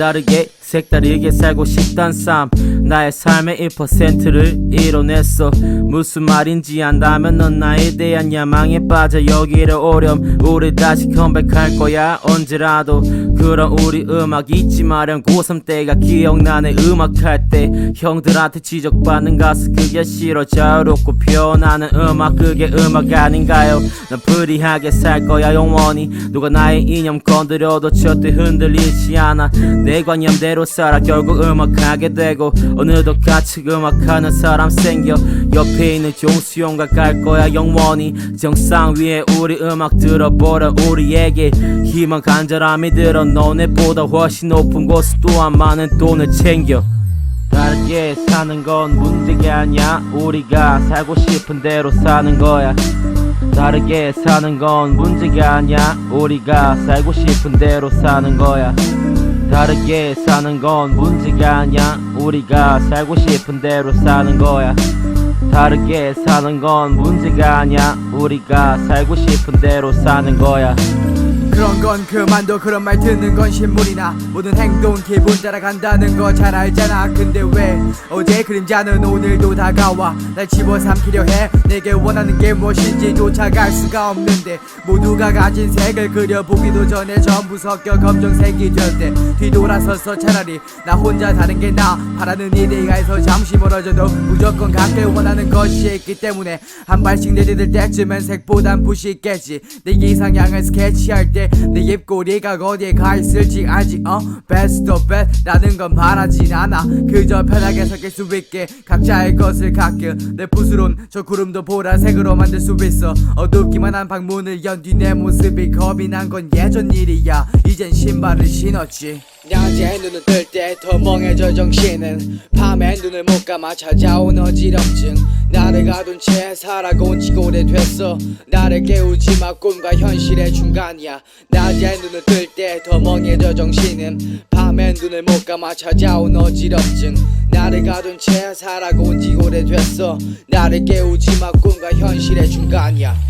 다르게 색다르게 살고 싶단 삶. 나의 삶의 1%를 이뤄냈어. 무슨 말인지 안다면 넌 나에 대한 야망에 빠져. 여기를 오렴. 우리 다시 컴백할 거야. 언제라도 그런 우리 음악 잊지 마렴 고3 때가 기억나네. 음악할 때 형들한테 지적받는 가수 그게 싫어. 자유롭고 표현하는 음악 그게 음악 아닌가요? 난 프리하게 살 거야 영원히. 누가 나의 이념 건드려도 절대 흔들리지 않아. 내 관념대로 살아. 결국 음악하게 되고 어느덧 같이 음악하는 사람 생겨. 옆에 있는 종수형과 갈 거야 영원히. 정상 위에 우리 음악 들어보라. 우리에게 희망 간절함이 들어 너네보다 훨씬 높은 곳 또한 많은 돈을 챙겨. 다르게 사는 건 문제가 아니야. 우리가 살고 싶은 대로 사는 거야. 다르게 사는 건 문제가 아니야. 우리가 살고 싶은 대로 사는 거야. 다르게 사는 건 문제가 아니야. 우리가 살고 싶은 대로 사는 거야. 다르게 사는 건 문제가 아니야. 우리가 살고 싶은 대로 사는 거야 그런 건 그만둬. 그런 말 듣는 건 신물이나 모든 행동 기분 따라간다는 거 잘 알잖아. 근데 왜 어제 그림자는 오늘도 다가와? 날 집어삼키려 해. 내게 원하는 게 무엇인지 쫓아갈 수가 없는데 모두가 가진 색을 그려보기도 전에 전부 섞여 검정색이 될 때 뒤돌아서서 차라리 나 혼자 사는 게 나. 바라는 이데가에서 잠시 멀어져도 무조건 갖길 원하는 것이 있기 때문에 한 발씩 내디딜 때쯤엔 색보단 붓이 있겠지. 내 이상향을 스케치할 때내 입꼬리가 어디에 가 있을지 알지? 어? Best of best 라는 건 바라진 않아. 그저 편하게 섞일 수 있게 각자의 것을 갖길 내 붓으론 저 구름도 보라색으로 만들 수 있어. 어둡기만 한 방문을 연 뒤 내 모습이 겁이 난 건 예전 일이야. 이젠 신발을 신었지 낮에 눈을 뜰 때 더 멍해져 정신은. 밤에 눈을 못 감아 찾아온 어지럼증. 나를 가둔 채 살아온 지가 오래됐어. 나를 깨우지 마 꿈과 현실의 중간이야. 낮에 눈을 뜰 때 더 멍해져 정신은. 밤에 눈을 못 감아 찾아온 어지럼증. 나를 가둔 채 살아온 지가 오래됐어. 나를 깨우지 마 꿈과 현실의 중간이야